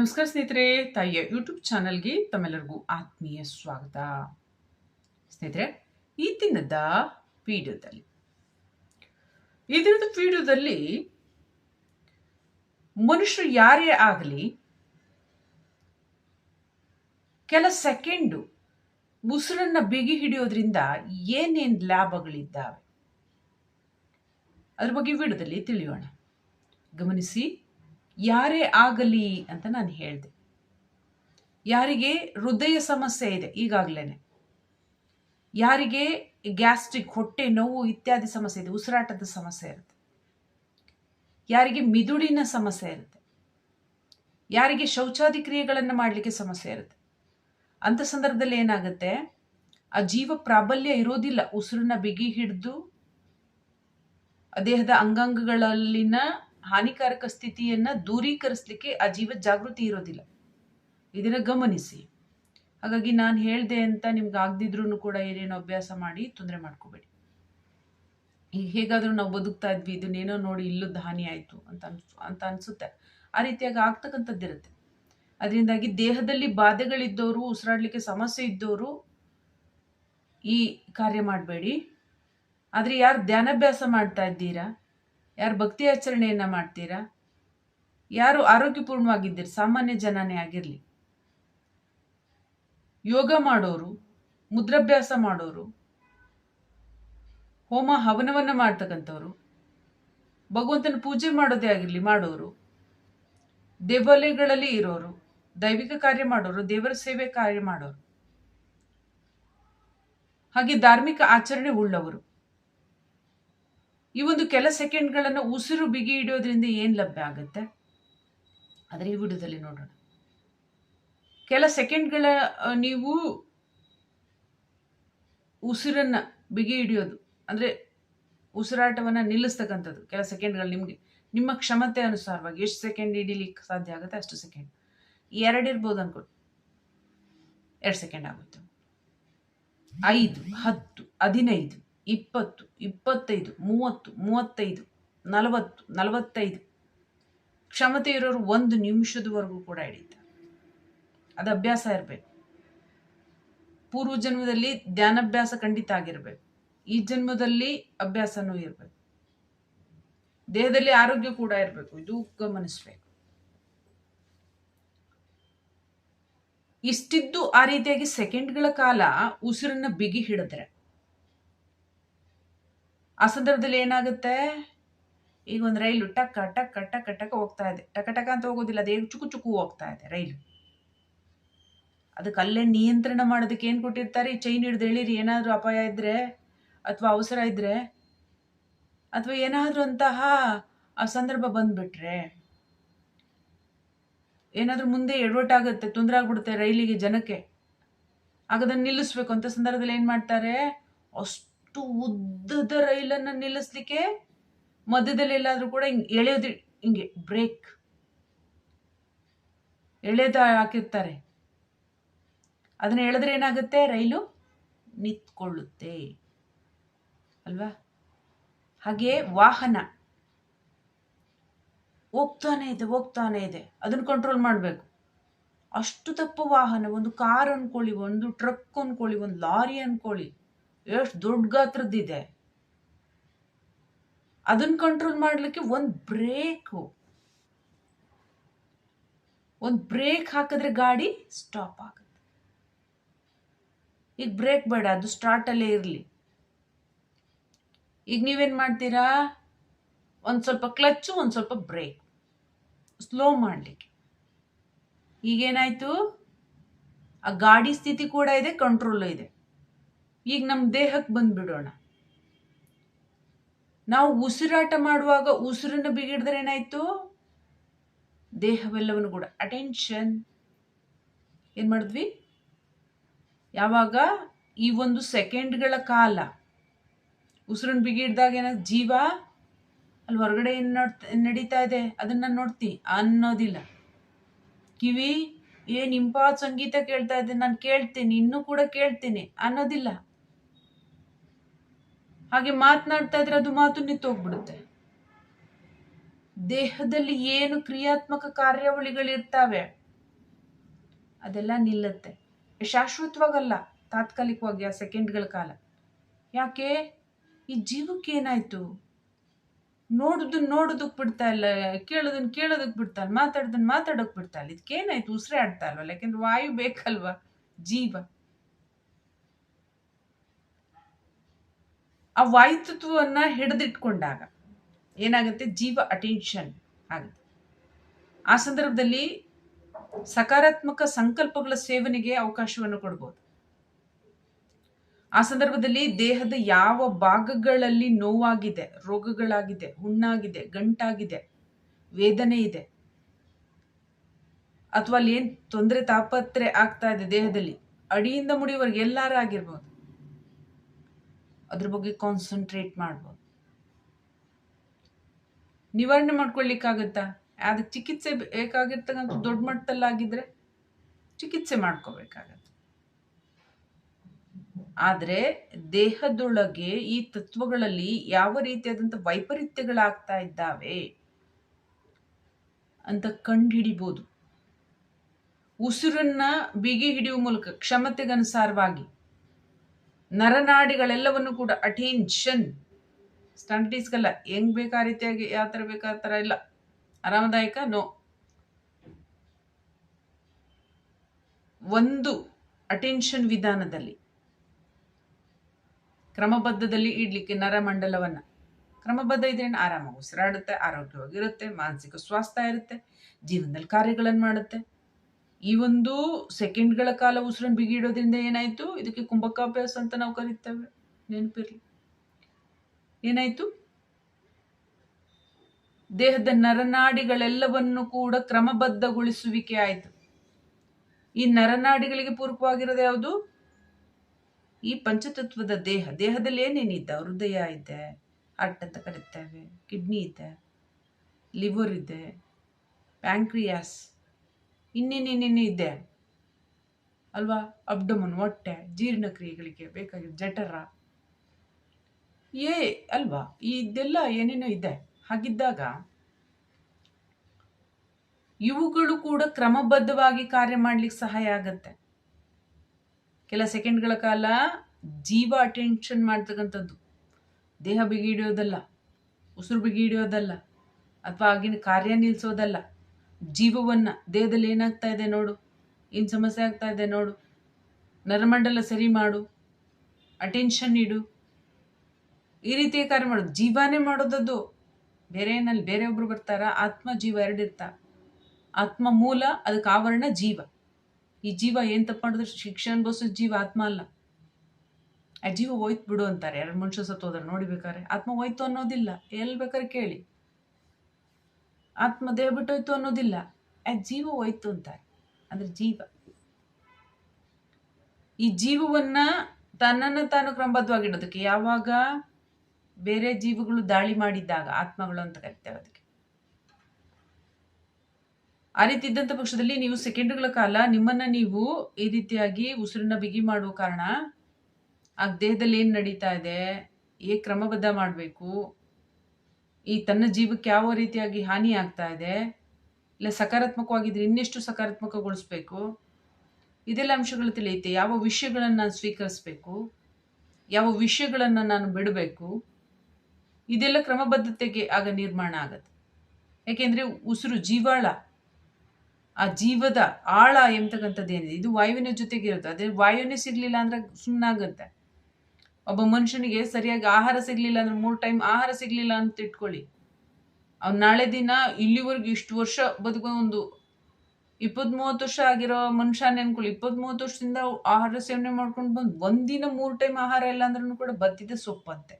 ನಮಸ್ಕಾರ ಸ್ನೇಹಿತರೆ, ತಾಯಿಯ ಯೂಟ್ಯೂಬ್ ಚಾನಲ್ಗೆ ತಮ್ಮೆಲ್ಲರಿಗೂ ಆತ್ಮೀಯ ಸ್ವಾಗತ. ಸ್ನೇಹಿತರೆ, ಈ ದಿನದ ವಿಡಿಯೋದಲ್ಲಿ, ಈ ದಿನದ ವಿಡಿಯೋದಲ್ಲಿ ಮನುಷ್ಯರು ಯಾರೇ ಆಗಲಿ, ಕೆಲ ಸೆಕೆಂಡು ಉಸಿರನ್ನ ಬಿಗಿ ಹಿಡಿಯೋದ್ರಿಂದ ಏನೇನು ಲಾಭಗಳಿದ್ದಾವೆ? ಅದ್ರ ಬಗ್ಗೆ ವಿಡಿಯೋದಲ್ಲಿ ತಿಳಿಯೋಣ. ಗಮನಿಸಿ. ಯಾರೇ ಆಗಲಿ ಅಂತ ನಾನು ಹೇಳಿದೆ. ಯಾರಿಗೆ ಹೃದಯ ಸಮಸ್ಯೆ ಇದೆ ಈಗಾಗಲೇ ಯಾರಿಗೆ ಗ್ಯಾಸ್ಟ್ರಿಕ್, ಹೊಟ್ಟೆ ನೋವು ಇತ್ಯಾದಿ ಸಮಸ್ಯೆ ಇದೆ, ಉಸಿರಾಟದ ಸಮಸ್ಯೆ ಇರುತ್ತೆ. ಯಾರಿಗೆ ಮಿದುಳಿನ ಸಮಸ್ಯೆ ಇರುತ್ತೆ. ಯಾರಿಗೆ ಶೌಚಾದಿ ಕ್ರಿಯೆಗಳನ್ನು ಮಾಡಲಿಕ್ಕೆ ಸಮಸ್ಯೆ ಇರುತ್ತೆ. ಅಂಥ ಸಂದರ್ಭದಲ್ಲಿ ಏನಾಗುತ್ತೆ? ಆ ಜೀವ ಪ್ರಾಬಲ್ಯ ಇರೋದಿಲ್ಲ. ಉಸಿರನ್ನ ಬಿಗಿ ಹಿಡಿದು ದೇಹದ ಅಂಗಾಂಗಗಳಲ್ಲಿನ ಹಾನಿಕಾರಕ ಸ್ಥಿತಿಯನ್ನ ದೂರೀಕರಿಸಲಿಕ್ಕೆ ಆ ಜೀವ ಜಾಗೃತಿ ಇರೋದಿಲ್ಲ. ಇದನ್ನ ಗಮನಿಸಿ. ಹಾಗಾಗಿ ನಾನು ಹೇಳ್ದೆ ಅಂತ ನಿಮ್ಗೆ ಆಗದಿದ್ರು ಕೂಡ ಏನೇನು ಅಭ್ಯಾಸ ಮಾಡಿ ತೊಂದರೆ ಮಾಡ್ಕೋಬೇಡಿ. ಈಗ ಹೇಗಾದ್ರೂ ನಾವು ಬದುಕ್ತಾ ಇದ್ವಿ, ಇದನ್ನೇನೋ ನೋಡಿ ಇಲ್ಲದ ಹಾನಿ ಆಯಿತು ಅಂತ ಅನ್ಸ್, ಅಂತ ಅನ್ಸುತ್ತೆ. ಆ ರೀತಿಯಾಗಿ ಆಗ್ತಕ್ಕಂಥದ್ದಿರುತ್ತೆ ಅದರಿಂದಾಗಿ ದೇಹದಲ್ಲಿ ಬಾಧೆಗಳಿದ್ದವರು ಉಸಿರಾಡ್ಲಿಕ್ಕೆ ಸಮಸ್ಯೆ ಇದ್ದವರು ಈ ಕಾರ್ಯ ಮಾಡಬೇಡಿ. ಆದರೆ ಯಾರು ಧ್ಯಾನಾಭ್ಯಾಸ ಮಾಡ್ತಾ ಇದ್ದೀರಾ? ಯಾರು ಭಕ್ತಿ ಆಚರಣೆಯನ್ನು ಮಾಡ್ತೀರಾ? ಯಾರು ಆರೋಗ್ಯಪೂರ್ಣವಾಗಿದ್ದೀರಿ? ಸಾಮಾನ್ಯ ಜನನೇ ಆಗಿರಲಿ. ಯೋಗ ಮಾಡೋರು, ಮುದ್ರಾಭ್ಯಾಸ ಮಾಡೋರು, ಹೋಮ ಹವನವನ್ನು ಮಾಡ್ತಕ್ಕಂಥವ್ರು, ಭಗವಂತನ ಪೂಜೆ ಮಾಡೋದೇ ಆಗಿರಲಿ ಮಾಡೋರು, ದೇವಾಲಯಗಳಲ್ಲಿ ಇರೋರು, ದೈವಿಕ ಕಾರ್ಯ ಮಾಡೋರು, ದೇವರ ಸೇವೆ ಕಾರ್ಯ ಮಾಡೋರು. ಹಾಗೆ ಧಾರ್ಮಿಕ ಆಚರಣೆ ಉಳ್ಳವರು. ಈ ಒಂದು ಕೆಲ ಸೆಕೆಂಡ್ಗಳನ್ನು ಉಸಿರು ಬಿಗಿ ಇಡೋದ್ರಿಂದ ಏನು ಲಭ್ಯ ಆಗುತ್ತೆ? ಆದರೆ ಈ ವಿಡಿಯೋದಲ್ಲಿ ನೋಡೋಣ. ಕೆಲ ಸೆಕೆಂಡ್ಗಳ ನೀವು ಉಸಿರನ್ನು ಬಿಗಿ ಹಿಡಿಯೋದು, ಅಂದರೆ ಉಸಿರಾಟವನ್ನು ನಿಲ್ಲಿಸ್ತಕ್ಕಂಥದ್ದು, ಕೆಲ ಸೆಕೆಂಡ್ಗಳು ನಿಮಗೆ, ನಿಮ್ಮ ಕ್ಷಮತೆ ಅನುಸಾರವಾಗಿ ಎಷ್ಟು ಸೆಕೆಂಡ್ ಹಿಡೀಲಿಕ್ಕೆ ಸಾಧ್ಯ ಆಗುತ್ತೆ ಅಷ್ಟು ಸೆಕೆಂಡ್. ಎರಡು ಇರ್ಬೋದು ಅನ್ಕೊಳ್ಳಿ ಎರಡು ಸೆಕೆಂಡ್ ಆಗುತ್ತೆ ಐದು, ಹತ್ತು, ಹದಿನೈದು. ಇಪ್ಪತ್ತು, ಇಪ್ಪತ್ತೈದು, ಮೂವತ್ತು, ಮೂವತ್ತೈದು, ನಲವತ್ತು, ನಲವತ್ತೈದು. ಕ್ಷಮತೆ ಇರೋರು ಒಂದು ನಿಮಿಷದವರೆಗೂ ಕೂಡ ಹಿಡಿತಾರೆ ಅದು ಅಭ್ಯಾಸ ಇರಬೇಕು. ಪೂರ್ವ ಜನ್ಮದಲ್ಲಿ ಧ್ಯಾನಾಭ್ಯಾಸ ಖಂಡಿತ ಆಗಿರಬೇಕು. ಈ ಜನ್ಮದಲ್ಲಿ ಅಭ್ಯಾಸನೂ ಇರಬೇಕು. ದೇಹದಲ್ಲಿ ಆರೋಗ್ಯ ಕೂಡ ಇರಬೇಕು. ಇದು ಗಮನಿಸ್ಬೇಕು. ಇಷ್ಟಿದ್ದು ಆ ರೀತಿಯಾಗಿ ಸೆಕೆಂಡ್ಗಳ ಕಾಲ ಉಸಿರನ್ನ ಬಿಗಿ ಹಿಡಿದ್ರೆ ಆ ಸಂದರ್ಭದಲ್ಲಿ ಏನಾಗುತ್ತೆ? ಈಗ ಒಂದು ರೈಲು ಟಕ್ಕ ಟಕ್ಕ ಟಕ್ಕ ಟಕ್ಕ ಹೋಗ್ತಾ ಇದೆ. ಟಕ ಟಕ ಅಂತ ಹೋಗೋದಿಲ್ಲ, ಅದೇ ಚುಕು ಚುಕು ಹೋಗ್ತಾ ಇದೆ ರೈಲು. ಅದಕ್ಕೆ ಅಲ್ಲೇ ನಿಯಂತ್ರಣ ಮಾಡೋದಕ್ಕೆ ಏನು ಕೊಟ್ಟಿರ್ತಾರೆ? ಈ ಚೈನ್ ಹಿಡಿದು ಎಳೀರಿ, ಏನಾದರೂ ಅಪಾಯ ಇದ್ರೆ ಅಥವಾ ಅವಸರ ಇದ್ರೆ ಅಥವಾ ಏನಾದರೂ ಅಂತಹ ಆ ಸಂದರ್ಭ ಬಂದ್ಬಿಟ್ರೆ ಏನಾದರೂ ಮುಂದೆ ಎಡವಟ್ಟಾಗುತ್ತೆ ತೊಂದರೆ ಆಗ್ಬಿಡುತ್ತೆ ರೈಲಿಗೆ ಜನಕ್ಕೆ. ಆಗ ಅದನ್ನು ನಿಲ್ಲಿಸ್ಬೇಕು. ಅಂತ ಸಂದರ್ಭದಲ್ಲಿ ಏನು ಮಾಡ್ತಾರೆ? ಅಷ್ಟು ಉದ್ದದ ರೈಲನ್ನು ನಿಲ್ಲಿಸ್ಲಿಕ್ಕೆ ಮಧ್ಯದಲ್ಲಿ ಎಲ್ಲಾದರೂ ಕೂಡ ಹಿಂಗೆ ಎಳೆಯೋದು ಹಿಂಗೆ ಬ್ರೇಕ್. ಎಳೆದ ಹಾಕಿರ್ತಾರೆ. ಅದನ್ನ ಎಳೆದ್ರೆ ಏನಾಗುತ್ತೆ? ರೈಲು ನಿಂತ್ಕೊಳ್ಳುತ್ತೆ. ಅಲ್ವಾ? ಹಾಗೆ ವಾಹನ. ಹೋಗ್ತಾನೆ ಇದೆ ಹೋಗ್ತಾನೆ ಇದೆ. ಅದನ್ನ ಕಂಟ್ರೋಲ್ ಮಾಡಬೇಕು. ಅಷ್ಟು ತಪ್ಪು ವಾಹನ, ಒಂದು ಕಾರ್ ಅನ್ಕೊಳ್ಳಿ, ಒಂದು ಟ್ರಕ್ ಅನ್ಕೊಳ್ಳಿ, ಒಂದು ಲಾರಿ ಅನ್ಕೊಳ್ಳಿ. ಎಷ್ಟು ದೊಡ್ಡ ಗಾತ್ರದ್ದಿದೆ. ಅದನ್ನ ಕಂಟ್ರೋಲ್ ಮಾಡಲಿಕ್ಕೆ ಒಂದು ಬ್ರೇಕು ಒಂದು ಬ್ರೇಕ್ ಹಾಕಿದ್ರೆ ಗಾಡಿ ಸ್ಟಾಪ್ ಆಗುತ್ತೆ. ಈಗ ಬ್ರೇಕ್ ಬೇಡ, ಅದು ಸ್ಟಾರ್ಟಲ್ಲೇ ಇರಲಿ. ಈಗ ನೀವೇನು ಮಾಡ್ತೀರಾ? ಒಂದು ಸ್ವಲ್ಪ ಕ್ಲಚ್ಚು ಒಂದು ಸ್ವಲ್ಪ ಬ್ರೇಕ್ ಸ್ಲೋ ಮಾಡಲಿಕ್ಕೆ. ಈಗೇನಾಯಿತು? ಆ ಗಾಡಿ ಸ್ಥಿತಿ ಕೂಡ ಇದೆ ಕಂಟ್ರೋಲು ಇದೆ. ಈಗ ನಮ್ಮ ದೇಹಕ್ಕೆ ಬಂದ್ಬಿಡೋಣ. ನಾವು ಉಸಿರಾಟ ಮಾಡುವಾಗ ಉಸಿರನ್ನು ಬಿಗಿಡಿದ್ರೆ ಏನಾಯ್ತು? ದೇಹವೆಲ್ಲವನ್ನು ಕೂಡ. ಅಟೆನ್ಷನ್ ಏನು ಮಾಡಿದ್ವಿ? ಯಾವಾಗ? ಈ ಒಂದು ಸೆಕೆಂಡ್ಗಳ ಕಾಲ. ಉಸಿರನ್ನು ಬಿಗಿಡ್ದಾಗ ಏನ ಜೀವ? ಅಲ್ಲಿ ಹೊರಗಡೆ ಏನು ನೋಡ್ತಾ, ನಡೀತಾ ಇದೆ? ಅದನ್ನು ನೋಡ್ತಿ ಅನ್ನೋದಿಲ್ಲ. ಕಿವಿ ಏನು ಇಂಪಾದ ಸಂಗೀತ ಕೇಳ್ತಾ ಇದೆ, ನಾನು ಕೇಳ್ತೀನಿ, ಇನ್ನೂ ಕೂಡ ಕೇಳ್ತೀನಿ ಅನ್ನೋದಿಲ್ಲ. ಹಾಗೆ ಮಾತನಾಡ್ತಾ ಇದ್ರೆ ಅದು ಮಾತು ನಿಂತೋಗ್ಬಿಡುತ್ತೆ. ದೇಹದಲ್ಲಿ ಏನು ಕ್ರಿಯಾತ್ಮಕ ಕಾರ್ಯಾವಳಿಗಳಿರ್ತಾವೆ, ಅದೆಲ್ಲ ನಿಲ್ಲುತ್ತೆ. ಶಾಶ್ವತವಾಗಲ್ಲ, ತಾತ್ಕಾಲಿಕವಾಗಿ ಆ ಸೆಕೆಂಡ್ಗಳ ಕಾಲ. ಯಾಕೆ? ಈ ಜೀವಕ್ಕೆ ಏನಾಯ್ತು? ನೋಡುದನ್ನ ನೋಡೋದಕ್ಕೆ ಬಿಡ್ತಾ ಇಲ್ಲ ಕೇಳೋದನ್ನ ಕೇಳೋದಕ್ಕೆ ಬಿಡ್ತಾ ಇಲ್ಲ ಮಾತಾಡೋದನ್ನ ಮಾತಾಡೋಕೆ ಬಿಡ್ತಾ ಇಲ್ಲ. ಇದಕ್ಕೇನಾಯ್ತು ಉಸಿರೇ ಆಡ್ತಾ ಇಲ್ವಲ್ಲ? ಯಾಕೆಂದ್ರೆ ವಾಯು ಬೇಕಲ್ವಾ? ಜೀವ. ಆ ವಾಯುತತ್ವವನ್ನ ಹಿಡಿದಿಟ್ಕೊಂಡಾಗ ಏನಾಗುತ್ತೆ? ಜೀವ ಅಟೆನ್ಷನ್ ಆಗುತ್ತೆ. ಆ ಸಂದರ್ಭದಲ್ಲಿ ಸಕಾರಾತ್ಮಕ ಸಂಕಲ್ಪಗಳ ಸೇವನೆಗೆ ಅವಕಾಶವನ್ನು ಕೊಡ್ಬೋದು. ಆ ಸಂದರ್ಭದಲ್ಲಿ ದೇಹದ ಯಾವ ಭಾಗಗಳಲ್ಲಿ ನೋವಾಗಿದೆ, ರೋಗಗಳಾಗಿದೆ, ಹುಣ್ಣಾಗಿದೆ, ಗಂಟಾಗಿದೆ, ವೇದನೆ ಇದೆ, ಅಥವಾ ಅಲ್ಲಿ ಏನು ತೊಂದರೆ ತಾಪತ್ರೆ ಆಗ್ತಾ ಇದೆ ದೇಹದಲ್ಲಿ, ಅಡಿಯಿಂದ ಮುಡಿವರೆಗೆ ಎಲ್ಲಾರು ಆಗಿರ್ಬೋದು. ಅದ್ರ ಬಗ್ಗೆ ಕಾನ್ಸಂಟ್ರೇಟ್ ಮಾಡ್ಬೋದು. ನಿವಾರಣೆ ಮಾಡ್ಕೊಳ್ಲಿಕ್ಕಾಗತ್ತಾ? ಅದಕ್ಕೆ ಚಿಕಿತ್ಸೆ ಬೇಕಾಗಿರ್ತಕ್ಕಂಥ ದೊಡ್ಡ ಮಟ್ಟದಲ್ಲಾಗಿದ್ರೆ ಚಿಕಿತ್ಸೆ ಮಾಡ್ಕೋಬೇಕಾಗತ್ತೆ. ಆದರೆ ದೇಹದೊಳಗೆ ಈ ತತ್ವಗಳಲ್ಲಿ ಯಾವ ರೀತಿಯಾದಂಥ ವೈಪರೀತ್ಯಗಳಾಗ್ತಾ ಇದ್ದಾವೆ ಅಂತ ಕಂಡುಹಿಡಿಬೋದು. ಉಸಿರನ್ನ ಬಿಗಿ ಹಿಡಿಯುವ ಮೂಲಕ ಕ್ಷಮತೆಗನುಸಾರವಾಗಿ ನರನಾಡಿಗಳೆಲ್ಲವನ್ನು ಕೂಡ ಅಟೆನ್ಷನ್ ಸ್ಟಂಟೀಸ್ಗಲ್ಲ ಹೆಂಗ್ ಬೇಕಾ ರೀತಿಯಾಗಿ ಯಾವ ಥರ ಬೇಕಾ ಆ ಥರ ಇಲ್ಲ. ಆರಾಮದಾಯಕ? ನೋ ಒಂದು ಅಟೆನ್ಷನ್ ವಿಧಾನದಲ್ಲಿ. ಕ್ರಮಬದ್ಧದಲ್ಲಿ ಇಡ್ಲಿಕ್ಕೆ ನರಮಂಡಲವನ್ನ ಕ್ರಮಬದ್ಧ ಇದ್ರೆ ಆರಾಮ ಉಸಿರಾಡುತ್ತೆ ಆರೋಗ್ಯವಾಗಿರುತ್ತೆ ಮಾನಸಿಕ ಸ್ವಾಸ್ಥ್ಯ ಇರುತ್ತೆ, ಜೀವನದಲ್ಲಿ ಕಾರ್ಯಗಳನ್ನು ಮಾಡುತ್ತೆ. ಈ ಒಂದು ಸೆಕೆಂಡ್ಗಳ ಕಾಲ ಉಸಿರನ್ನು ಬಿಗಿಡೋದ್ರಿಂದ ಏನಾಯ್ತು? ಇದಕ್ಕೆ ಕುಂಭಕಾಭ್ಯಾಸ ಅಂತ ನಾವು ಕರೀತೇವೆ. ನೆನಪಿರ್ಲಿ. ಏನಾಯ್ತು? ದೇಹದ ನರನಾಡಿಗಳೆಲ್ಲವನ್ನು ಕೂಡ ಕ್ರಮಬದ್ಧಗೊಳಿಸುವಿಕೆ ಆಯಿತು. ಈ ನರನಾಡಿಗಳಿಗೆ ಪೂರಕವಾಗಿರೋದು ಯಾವುದು? ಈ ಪಂಚತತ್ವದ ದೇಹ. ದೇಹದಲ್ಲಿ ಏನೇನಿದೆ? ಹೃದಯ ಇದೆ ಹಾರ್ಟ್ ಅಂತ ಕರಿತೇವೆ ಕಿಡ್ನಿ ಇದೆ ಲಿವರ್ ಇದೆ ಪ್ಯಾಂಕ್ರಿಯಾಸ್ ಇನ್ನೇನೇನೇನು ಇದೆ. ಅಲ್ವಾ? ಅಬ್ಡಮನ್, ಹೊಟ್ಟೆ ಜೀರ್ಣಕ್ರಿಯೆಗಳಿಗೆ ಬೇಕಾಗಿರೋ ಜಠರ. ಏ, ಅಲ್ವಾ? ಇದೆಲ್ಲ ಏನೇನೋ ಇದೆ. ಹಾಗಿದ್ದಾಗ ಇವುಗಳು ಕೂಡ ಕ್ರಮಬದ್ಧವಾಗಿ ಕಾರ್ಯ ಮಾಡ್ಲಿಕ್ಕೆ ಸಹಾಯ ಆಗತ್ತೆ. ಕೆಲ ಸೆಕೆಂಡ್ಗಳ ಕಾಲ ಜೀವ ಅಟೆನ್ಷನ್ ಮಾಡ್ತಕ್ಕಂಥದ್ದು. ದೇಹ ಬಿಗಿ ಹಿಡಿಯೋದಲ್ಲ ಉಸಿರು ಬಿಗಿ ಹಿಡಿಯೋದಲ್ಲ ಅಥವಾ ಆಗಿನ ಕಾರ್ಯ ನಿಲ್ಲಿಸೋದಲ್ಲ ಜೀವವನ್ನ ದೇಹದಲ್ಲಿ ಏನಾಗ್ತಾ ಇದೆ ನೋಡು? ಏನು ಸಮಸ್ಯೆ ಆಗ್ತಾ ಇದೆ ನೋಡು? ನರಮಂಡಲ ಸರಿ ಮಾಡು. ಅಟೆನ್ಷನ್ ಇಡು. ಈ ರೀತಿಯ ಕಾರ್ಯ ಮಾಡೋದು ಜೀವಾನೇ ಮಾಡೋದದ್ದು ಬೇರೆ ಏನಲ್ಲಿ ಬೇರೆ ಒಬ್ರು ಬರ್ತಾರ? ಆತ್ಮ ಜೀವ ಎರಡಿರ್ತ ಆತ್ಮ ಮೂಲ, ಅದಕ್ಕೆ ಆವರಣ ಜೀವ. ಈ ಜೀವ ಏನ್ ತಪ್ಪು ಮಾಡಿದ್ರೆ? ಶಿಕ್ಷಣ ಅನ್ಭವಿಸೋ ಜೀವ ಆತ್ಮ ಅಲ್ಲ. ಆ ಜೀವ ಹೋಯ್ತು ಬಿಡು ಅಂತಾರೆ. ಎರಡು ಮನುಷ್ಯ ಸತ್ತೋದ್ರೆ ನೋಡಿಬೇಕಾರೆ ಆತ್ಮ ಹೋಯ್ತು ಅನ್ನೋದಿಲ್ಲ. ಎಲ್ಲಿ ಬೇಕಾದ್ರೆ ಕೇಳಿ. ಆತ್ಮ ದೇಹ ಬಿಟ್ಟೋಯ್ತು ಅನ್ನೋದಿಲ್ಲ. ಆ ಜೀವ ಹೋಯ್ತು ಅಂತಾರೆ ಅಂದ್ರೆ ಜೀವ. ಈ ಜೀವವನ್ನ ತನ್ನನ್ನು ತಾನು ಕ್ರಮಬದ್ಧವಾಗಿಡೋದಕ್ಕೆ, ಯಾವಾಗ ಬೇರೆ ಜೀವಗಳು ದಾಳಿ ಮಾಡಿದ್ದಾಗ, ಆತ್ಮಗಳು ಅಂತ ಕರಿತೇವೆ ಅದಕ್ಕೆ. ಆ ರೀತಿ ಇದ್ದಂಥ ಪಕ್ಷದಲ್ಲಿ ನೀವು ಸೆಕೆಂಡ್ಗಳ ಕಾಲ ನಿಮ್ಮನ್ನ ನೀವು ಈ ರೀತಿಯಾಗಿ ಉಸಿರನ್ನ ಬಿಗಿ ಮಾಡುವ ಕಾರಣ, ಆ ದೇಹದಲ್ಲಿ ಏನು ನಡೀತಾ ಇದೆ, ಏ ಕ್ರಮಬದ್ಧ ಮಾಡಬೇಕು ಈ ತನ್ನ ಜೀವಕ್ಕೆ ಯಾವ ರೀತಿಯಾಗಿ ಹಾನಿ ಆಗ್ತಾ ಇದೆ? ಇಲ್ಲ ಸಕಾರಾತ್ಮಕವಾಗಿದ್ರೆ ಇನ್ನೆಷ್ಟು ಸಕಾರಾತ್ಮಕಗೊಳಿಸ್ಬೇಕು? ಇದೆಲ್ಲ ಅಂಶಗಳು ತಿಳಿಯುತ್ತೆ. ಯಾವ ವಿಷಯಗಳನ್ನು ನಾನು ಸ್ವೀಕರಿಸಬೇಕು? ಯಾವ ವಿಷಯಗಳನ್ನು ನಾನು ಬಿಡಬೇಕು? ಇದೆಲ್ಲ ಕ್ರಮಬದ್ಧತೆಗೆ ಆಗ ನಿರ್ಮಾಣ ಆಗತ್ತೆ. ಯಾಕೆಂದರೆ ಉಸಿರು ಜೀವಾಳ, ಆ ಜೀವದ ಆಳ ಎಂಬತಕ್ಕಂಥದ್ದು ಏನಿದೆ? ಇದು ವಾಯುವಿನ ಜೊತೆಗೆ ಇರುತ್ತೆ ಅದೇ ವಾಯುನೇ ಸಿಗಲಿಲ್ಲ ಅಂದರೆ ಸುಮ್ಮನಾಗುತ್ತೆ ಒಬ್ಬ ಮನುಷ್ಯನಿಗೆ ಸರಿಯಾಗಿ ಆಹಾರ ಸಿಗ್ಲಿಲ್ಲ ಅಂದ್ರೆ ಮೂರು ಟೈಮ್ ಆಹಾರ ಸಿಗ್ಲಿಲ್ಲ ಅಂತ ಇಟ್ಕೊಳ್ಳಿ. ಅವ್ನು ನಾಳೆ ದಿನ ಇಲ್ಲಿವರೆಗೂ ಇಷ್ಟು ವರ್ಷ ಬದುಕೋ ಒಂದು ಇಪ್ಪತ್ತ್ ಮೂವತ್ತು ವರ್ಷ ಆಗಿರೋ ಮನುಷ್ಯ ನೆನ್ಕೊಳ್ಳಿ ಇಪ್ಪತ್ತು ಮೂವತ್ತು ವರ್ಷದಿಂದ ಆಹಾರ ಸೇವನೆ ಮಾಡ್ಕೊಂಡು ಬಂದು ಒಂದಿನ ಮೂರು ಟೈಮ್ ಆಹಾರ ಇಲ್ಲ ಅಂದ್ರೂ ಕೂಡ ಬತ್ತಿದೆ ಸೊಪ್ಪಂತೆ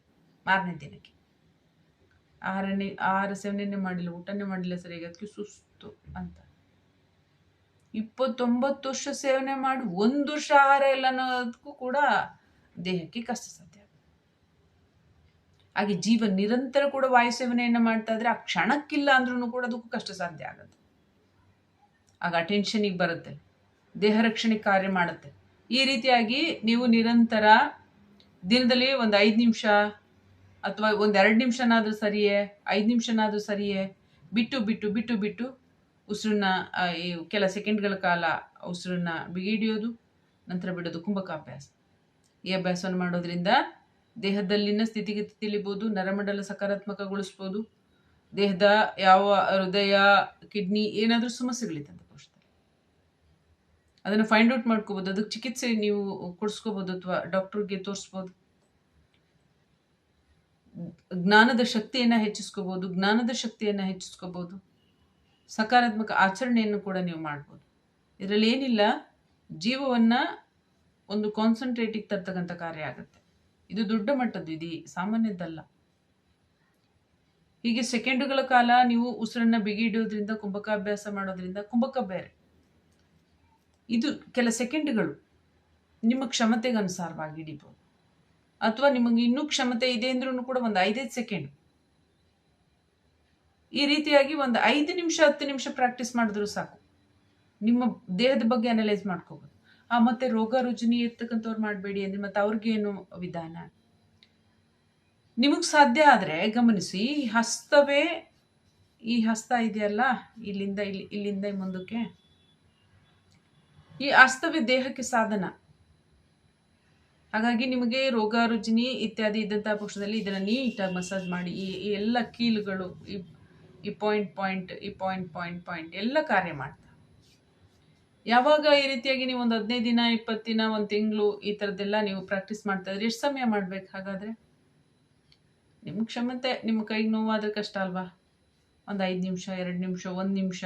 ಮಾರನೇ ದಿನಕ್ಕೆ. ಆಹಾರನೇ, ಆಹಾರ ಸೇವನೆ ಮಾಡಿಲ್ಲ, ಊಟನೇ ಮಾಡಿಲ್ಲ ಸರಿಯಾಗಿ ಅದಕ್ಕೆ ಸುಸ್ತು ಅಂತ. ಇಪ್ಪತ್ತೊಂಬತ್ತು ವರ್ಷ ಸೇವನೆ ಮಾಡಿ, ಒಂದು ವರ್ಷ ಆಹಾರ ಇಲ್ಲ ಅನ್ನೋದಕ್ಕೂ ಕೂಡ ದೇಹಕ್ಕೆ ಕಷ್ಟ ಸಾಧ್ಯ ಹಾಗೆ ಜೀವ ನಿರಂತರ ಕೂಡ ವಾಯು ಸೇವನೆಯನ್ನು ಮಾಡ್ತಾ ಇದ್ರೆ ಆ ಕ್ಷಣಕ್ಕಿಲ್ಲ ಅಂದ್ರೂ ಕೂಡ ಅದಕ್ಕೂ ಕಷ್ಟ ಸಾಧ್ಯ ಆಗುತ್ತೆ. ಆಗ ಅಟೆನ್ಷನಿಗೆ ಬರುತ್ತೆ, ದೇಹ ರಕ್ಷಣೆ ಕಾರ್ಯ ಮಾಡುತ್ತೆ. ಈ ರೀತಿಯಾಗಿ ನೀವು ನಿರಂತರ ದಿನದಲ್ಲಿ ಒಂದು ಐದು ನಿಮಿಷ ಅಥವಾ ಒಂದು ಎರಡು ನಿಮಿಷನಾದ್ರೂ ಸರಿಯೇ, ಐದು ನಿಮಿಷನಾದ್ರೂ ಸರಿಯೇ, ಬಿಟ್ಟು ಬಿಟ್ಟು ಬಿಟ್ಟು ಬಿಟ್ಟು ಉಸಿರನ್ನ ಈ ಕೆಲ ಸೆಕೆಂಡ್ಗಳ ಕಾಲ ಉಸಿರನ್ನ ಬಿಗಿಡಿಯೋದು ನಂತರ ಬಿಡೋದು ಕುಂಭಕಾಭ್ಯಾಸ ಈ ಅಭ್ಯಾಸವನ್ನು ಮಾಡೋದ್ರಿಂದ ದೇಹದಲ್ಲಿನ ಸ್ಥಿತಿಗತಿ ತಿಳಿಬೋದು, ನರಮಂಡಲ ಸಕಾರಾತ್ಮಕಗೊಳಿಸ್ಬೋದು, ದೇಹದ ಯಾವ ಹೃದಯ, ಕಿಡ್ನಿ ಏನಾದರೂ ಸಮಸ್ಯೆಗಳಿತ್ತಂತೆ ಕೋಶದಲ್ಲಿ ಅದನ್ನು ಫೈಂಡ್ ಔಟ್ ಮಾಡ್ಕೋಬೋದು, ಅದಕ್ಕೆ ಚಿಕಿತ್ಸೆ ನೀವು ಕೊಡಿಸ್ಕೋಬೋದು ಅಥವಾ ಡಾಕ್ಟ್ರಿಗೆ ತೋರಿಸ್ಬೋದು. ಜ್ಞಾನದ ಶಕ್ತಿಯನ್ನು ಹೆಚ್ಚಿಸ್ಕೋಬೋದು, ಜ್ಞಾನದ ಶಕ್ತಿಯನ್ನು ಹೆಚ್ಚಿಸ್ಕೋಬೋದು. ಸಕಾರಾತ್ಮಕ ಆಚರಣೆಯನ್ನು ಕೂಡ ನೀವು ಮಾಡ್ಬೋದು. ಇದರಲ್ಲಿ ಏನಿಲ್ಲ, ಜೀವವನ್ನು ಒಂದು ಕಾನ್ಸಂಟ್ರೇಟಿಗೆ ತರ್ತಕ್ಕಂಥ ಕಾರ್ಯ ಆಗುತ್ತೆ. ಇದು ದೊಡ್ಡ ಮಟ್ಟದ್ದು, ಇದು ಸಾಮಾನ್ಯದ್ದಲ್ಲ. ಹೀಗೆ ಸೆಕೆಂಡುಗಳ ಕಾಲ ನೀವು ಉಸಿರನ್ನ ಬಿಗಿ ಇಡೋದ್ರಿಂದ ಕುಂಭಕಾಭ್ಯಾಸ ಮಾಡೋದ್ರಿಂದ, ಕುಂಭಕ ಬೇರೆ. ಇದು ಕೆಲ ಸೆಕೆಂಡ್ಗಳು ನಿಮ್ಮ ಕ್ಷಮತೆಗೆ ಅನುಸಾರವಾಗಿ ಹಿಡಿಬೋದು. ಅಥವಾ ನಿಮಗೆ ಇನ್ನೂ ಕ್ಷಮತೆ ಇದೆ ಅಂದ್ರೂ ಕೂಡ ಒಂದು ಐದೈದು ಸೆಕೆಂಡ್ ಈ ರೀತಿಯಾಗಿ ಒಂದು ಐದು ನಿಮಿಷ, ಹತ್ತು ನಿಮಿಷ ಪ್ರಾಕ್ಟೀಸ್ ಮಾಡಿದ್ರು ಸಾಕು. ನಿಮ್ಮ ದೇಹದ ಬಗ್ಗೆ ಅನಲೈಸ್ ಮಾಡ್ಕೋಬೋದು. ಆ, ಮತ್ತೆ ರೋಗ ರುಜಿನಿ ಇರ್ತಕ್ಕಂಥವ್ರು ಮಾಡಬೇಡಿ ಅಂದ್ರೆ ಮತ್ತೆ ಅವ್ರಿಗೇನು ವಿಧಾನ? ನಿಮಗೆ ಸಾಧ್ಯ ಆದರೆ ಗಮನಿಸಿ, ಈ ಹಸ್ತವೇ, ಈ ಹಸ್ತ ಇದೆಯಲ್ಲ, ಇಲ್ಲಿಂದ ಇಲ್ಲಿ, ಇಲ್ಲಿಂದ ಮುಂದಕ್ಕೆ? ಈ ಹಸ್ತವೇ ದೇಹಕ್ಕೆ ಸಾಧನ. ಹಾಗಾಗಿ ನಿಮಗೆ ರೋಗ ರುಜಿನಿ ಇತ್ಯಾದಿ ಇದ್ದಂತಹ ಪಕ್ಷದಲ್ಲಿ ಇದನ್ನು ನೀಟಾಗಿ ಮಸಾಜ್ ಮಾಡಿ, ಈ ಎಲ್ಲ ಕೀಲುಗಳು, ಈ ಪಾಯಿಂಟ್ ಪಾಯಿಂಟ್ ಈ ಪಾಯಿಂಟ್ ಪಾಯಿಂಟ್ ಪಾಯಿಂಟ್ ಎಲ್ಲ ಕಾರ್ಯ ಮಾಡ್ತಾ ಯಾವಾಗ ಈ ರೀತಿಯಾಗಿ ನೀವು ಒಂದು ಹದಿನೈದು ದಿನ ಇಪ್ಪತ್ತು ದಿನ, ಒಂದು ತಿಂಗಳು ಈ ಥರದ್ದೆಲ್ಲ ನೀವು ಪ್ರಾಕ್ಟೀಸ್ ಮಾಡ್ತಾ ಇದ್ರೆ ಎಷ್ಟು ಸಮಯ ಮಾಡ್ಬೇಕು ಹಾಗಾದರೆ? ನಿಮ್ಮ ಕ್ಷಮತೆ ನಿಮ್ಮ ಕೈಗೆ ನೋವಾದ್ರೆ ಕಷ್ಟ ಅಲ್ವಾ? ಒಂದು ಐದು ನಿಮಿಷ, ಎರಡು ನಿಮಿಷ, ಒಂದು ನಿಮಿಷ,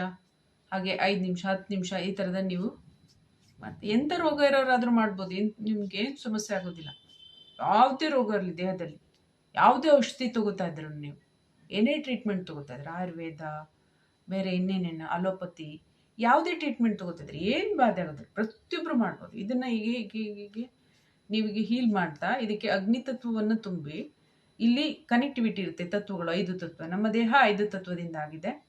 ಹಾಗೆ ಐದು ನಿಮಿಷ, ಹತ್ತು ನಿಮಿಷ ಈ ಥರದ ನೀವು ಮತ್ತೆ ಎಂಥ ರೋಗ ಇರೋರಾದರೂ ಮಾಡ್ಬೋದು. ಏನು ನಿಮ್ಗೆ ಏನು ಸಮಸ್ಯೆ ಆಗೋದಿಲ್ಲ. ಯಾವುದೇ ರೋಗ ಇರಲಿ ದೇಹದಲ್ಲಿ. ಯಾವುದೇ ಔಷಧಿ ತಗೋತಾ ಇದ್ರು ನೀವು. ಏನೇ ಟ್ರೀಟ್ಮೆಂಟ್ ತಗೋತಾ ಇದ್ರೆ, ಆಯುರ್ವೇದ, ಬೇರೆ ಇನ್ನೇನೇನು, ಅಲೋಪತಿ ಯಾವುದೇ ಟ್ರೀಟ್ಮೆಂಟ್ ತಗೋತಿದ್ರೆ ಏನು ಬಾಧೆ ಆಗುತ್ತೆ ಪ್ರತಿಯೊಬ್ಬರು ಮಾಡ್ಬೋದು. ಇದನ್ನು ಈಗ ಈಗ ಹೀಗೆ ನೀವೀಗ ಹೀಲ್ ಮಾಡ್ತಾ ಇದಕ್ಕೆ ಅಗ್ನಿ ತತ್ವವನ್ನು ತುಂಬಿ ಇಲ್ಲಿ ಕನೆಕ್ಟಿವಿಟಿ ಇರುತ್ತೆ. ತತ್ವಗಳು ಐದು ತತ್ವ. ನಮ್ಮ ದೇಹ ಐದು ತತ್ವದಿಂದ ಆಗಿದೆ.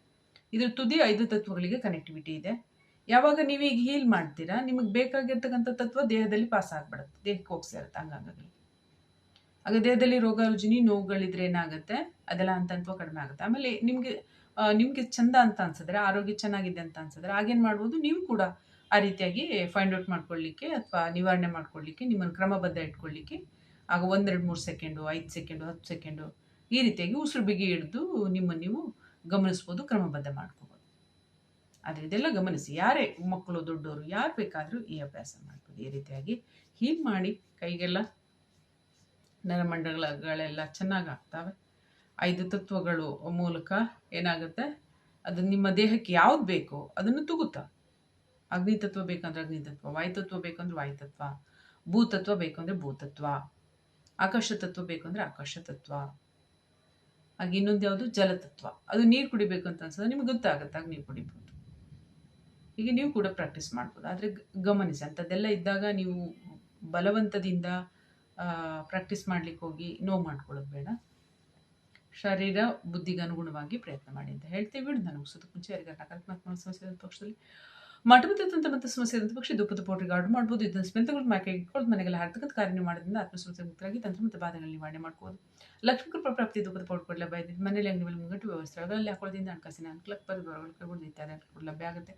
ಇದ್ರ ತುದಿ ಐದು ತತ್ವಗಳಿಗೆ ಕನೆಕ್ಟಿವಿಟಿ ಇದೆ. ಯಾವಾಗ ನೀವೀಗ ಹೀಲ್ ಮಾಡ್ತೀರಾ, ನಿಮಗೆ ಬೇಕಾಗಿರ್ತಕ್ಕಂಥ ತತ್ವ ದೇಹದಲ್ಲಿ ಪಾಸ್ ಆಗ್ಬಿಡುತ್ತೆ. ದೇಹಕ್ಕೆ ಹೋಗ್ತಾ ಇರುತ್ತೆ ಹಂಗಾಗಿ ಆಗ ದೇಹದಲ್ಲಿ ರೋಗ ರುಜಿನಿ ನೋವುಗಳಿದ್ರೆ ಏನಾಗುತ್ತೆ? ಅದೆಲ್ಲ ಅಂತತ್ವ ಕಡಿಮೆ ಆಗುತ್ತೆ. ಆಮೇಲೆ ನಿಮಗೆ ನಿಮಗೆ ಚಂದ ಅಂತ ಅನ್ಸಿದ್ರೆ, ಆರೋಗ್ಯ ಚೆನ್ನಾಗಿದೆ ಅಂತ ಅನ್ಸಿದ್ರೆ ಆಗೇನು ಮಾಡ್ಬೋದು, ನೀವು ಕೂಡ ಆ ರೀತಿಯಾಗಿ ಫೈಂಡ್ ಔಟ್ ಮಾಡ್ಕೊಳ್ಳಿಕ್ಕೆ ಅಥವಾ ನಿವಾರಣೆ ಮಾಡ್ಕೊಳ್ಳಿಕ್ಕೆ ನಿಮ್ಮನ್ನು ಕ್ರಮಬದ್ಧ ಇಟ್ಕೊಳ್ಳಿಕ್ಕೆ ಆಗ ಒಂದೆರಡು, ಮೂರು ಸೆಕೆಂಡು, ಐದು ಸೆಕೆಂಡು, ಹತ್ತು ಸೆಕೆಂಡು ಈ ರೀತಿಯಾಗಿ ಉಸಿರು ಬಿಗಿ ಹಿಡಿದು ನಿಮ್ಮನ್ನು ನೀವು ಗಮನಿಸ್ಬೋದು, ಕ್ರಮಬದ್ಧ ಮಾಡ್ಕೋಬೋದು. ಆದರೆ ಇದೆಲ್ಲ ಗಮನಿಸಿ, ಯಾರೇ ಮಕ್ಕಳು ದೊಡ್ಡವರು ಯಾರು ಬೇಕಾದರೂ ಈ ಅಭ್ಯಾಸ ಮಾಡ್ಬೋದು, ಈ ರೀತಿಯಾಗಿ ಹೀಗೆ ಮಾಡಿ ಕೈಗೆಲ್ಲ ನರಮಂಡಲಗಳೆಲ್ಲ ಚೆನ್ನಾಗಿ ಆಗ್ತವೆ. ಐದು ತತ್ವಗಳು ಮೂಲಕ ಏನಾಗುತ್ತೆ? ಅದು ನಿಮ್ಮ ದೇಹಕ್ಕೆ ಯಾವ್ದು ಬೇಕೋ ಅದನ್ನು ತುಗುತ್ತಾ? ಅಗ್ನಿ ತತ್ವ ಬೇಕಂದ್ರೆ ಅಗ್ನಿ ತತ್ವ ವಾಯುತತ್ವ ಬೇಕಂದ್ರೆ ವಾಯುತತ್ವ ಭೂತತ್ವ ಬೇಕಂದ್ರೆ ಭೂತತ್ವ ಆಕಾಶ ತತ್ವ ಬೇಕಂದ್ರೆ ಆಕಾಶ ತತ್ವ. ಹಾಗೆ ಇನ್ನೊಂದು ಯಾವುದು? ಜಲತತ್ವ ಅದು ನೀರು ಕುಡಿಬೇಕು ಅಂತ ಅನ್ಸೋದು ನಿಮ್ಗೆ ಗೊತ್ತಾಗುತ್ತೆ ಆಗ ನೀರು ಕುಡಿಬೋದು. ಹೀಗೆ ನೀವು ಕೂಡ ಪ್ರಾಕ್ಟೀಸ್ ಮಾಡ್ಬೋದು. ಆದರೆ ಗಮನಿಸಿ, ಅಂಥದ್ದೆಲ್ಲ ಇದ್ದಾಗ ನೀವು ಬಲವಂತದಿಂದ ಪ್ರಾಕ್ಟೀಸ್ ಮಾಡ್ಲಿಕ್ಕೆ ಹೋಗಿ ನೋವು ಮಾಡ್ಕೊಳ್ಳೋದು ಬೇಡ. ಶರೀರ ಬುದ್ಧಿಗೆ ಅನುಗುಣವಾಗಿ ಪ್ರಯತ್ನ ಮಾಡಿ ಅಂತ ಹೇಳ್ತೀವಿ. ನಾನು ಮುಗಿಸೋದಕ್ಕೆ ಮುಂಚೆ ಯಾರಿಗೆ ನಕಾರಾತ್ಮಕ ಸಮಸ್ಯೆ ಪಕ್ಷದಲ್ಲಿ ಮಠಮತಂತ ಮತ್ತು ಸಮಸ್ಯೆ ಇರೋ ಪಕ್ಷ ದುಪ್ಪದ ಪೌಡ್ರಿಗೆ ಆರ್ಡರ್ ಮಾಡ್ಬೋದು. ಇದನ್ನು ಸ್ಮೆಲ್ ಮ್ಯಾಕೆ ಇಟ್ಕೊಂಡು ಮನೆಗೆಲ್ಲ ಹರ್ತಕ್ಕಂಥ ಕಾರ್ಯ ಮಾಡೋದ್ರಿಂದ ಆತ್ಮಸಮಸ್ಯೆ ಮುಕ್ತರಾಗಿ ತಂತ್ರ ಮತ್ತು ಬಾಧೆಗಳ ನಿವಾರಣೆ ಮಾಡ್ಬೋದು. ಲಕ್ಷ್ಮೀ ಕೃಪಾ ಪ್ರಾಪ್ತಿ ದುಪ್ಪದ ಪೌಡರ್ ಕೂಡ ಲಭ್ಯ ಮನೆಯಲ್ಲಿ ಮನೇಲಿ ಅಂಗಡಿ ಮೇಲೆ ಮುಂಗಟ್ಟು ವ್ಯವಸ್ಥೆ ಅಲ್ಲಿ ಹಾಕೊಳ್ಳೋದ್ರಿಂದ ಹಣಕಾಸಿನ ಅನುಕೂಲ ಪರಿವಾರಗಳು ಇತ್ಯಾದಿ ಅನುಕೂಲ ಲಭ್ಯ ಆಗುತ್ತೆ.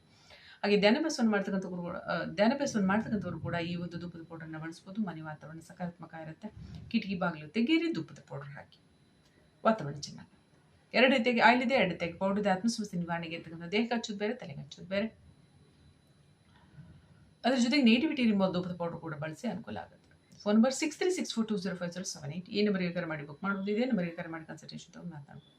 ಹಾಗೆ ಧ್ಯಾನಾಭ್ಯಾಸವನ್ನು ಮಾಡ್ತಕ್ಕಂಥವ್ರು ಕೂಡ ಧ್ಯಾನಾಭ್ಯಾಸವನ್ನು ಮಾಡ್ತಕ್ಕಂಥವ್ರು ಕೂಡ ಈ ಒಂದು ದುಪ್ಪದ ಪೌಡ್ರನ್ನ ಬಳಸ್ಬೋದು. ಮನೆ ವಾತಾವರಣ ಸಕಾರಾತ್ಮಕ ಇರುತ್ತೆ. ಕಿಟಕಿ ಬಾಗಿಲು ತೆಗೀರಿ ದುಪ್ಪದ ಪೌಡರ್ ಹಾಕಿ. ವಾತಾವರಣ ಚೆನ್ನಾಗಿ ಎರಡು ರೀತಿಯಾಗಿ ಆಯಿಲ್ ಇದೆ ಎರಡು ರೀತಿಯಾಗಿ ಪೌಡರ್ ಇದೆ ಆತ್ಮಸಮಸ್ಯೆ ನಿವಾರಣೆಗೆ ಇರ್ತಕ್ಕಂಥ ದೇಹಕ್ಕೆ ಹಚ್ಚೋದು ಬೇರೆ ತಲೆಗೆ ಹಚ್ಚೋದು ಬೇರೆ. ಅದ್ರ ಜೊತೆಗೆ ನೇಟಿವಿಟಿ ರಿಮೋಲ್ ಧೂಪದ ಪೌಡರ್ ಕೂಡ ಬಳಸಿ ಅನುಕೂಲ ಆಗುತ್ತೆ. Phone number six three six four two zero five zero seven eight ಈ ನಂಬರ್ಗೆ ಕರೆ ಮಾಡಿ ಬುಕ್ ಮಾಡೋದು ಇದೆ. ನಂಬರ್ಗೆ ಕರೆ ಮಾಡಿ ಕನ್ಸಲ್ಟೇಷನ್ ತಗೊಂಡು ಮಾತಾಡ್ಬೋದು.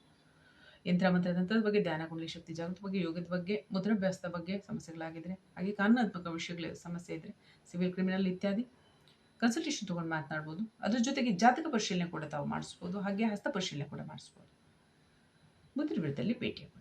ಯಂತ್ರ ಮಂತ್ರದಂಥದ ಬಗ್ಗೆ, ಧ್ಯಾನ, ಕುಂಡಲಿ ಶಕ್ತಿ, ಜಾಗೃತಿ ಬಗ್ಗೆ, ಯೋಗದ ಬಗ್ಗೆ, ಮುದ್ರಾಭ್ಯಾಸದ ಬಗ್ಗೆ ಸಮಸ್ಯೆಗಳಾಗಿದ್ದರೆ ಹಾಗೆ ಕಾನೂನಾತ್ಮಕ ವಿಷಯಗಳ ಸಮಸ್ಯೆ ಇದ್ದರೆ ಸಿವಿಲ್, ಕ್ರಿಮಿನಲ್ ಇತ್ಯಾದಿ ಕನ್ಸಲ್ಟೇಷನ್ ತೊಗೊಂಡು ಮಾತನಾಡ್ಬೋದು. ಅದ್ರ ಜೊತೆಗೆ ಜಾತಕ ಪರಿಶೀಲನೆ ಕೂಡ ತಾವು ಮಾಡಿಸ್ಬೋದು. ಹಾಗೆ ಹಸ್ತ ಪರಿಶೀಲನೆ ಕೂಡ ಮಾಡಿಸ್ಬೋದು. ಮುಂದಿನ ವಿಡದಲ್ಲಿ ಭೇಟಿಯಾಗೋಣ.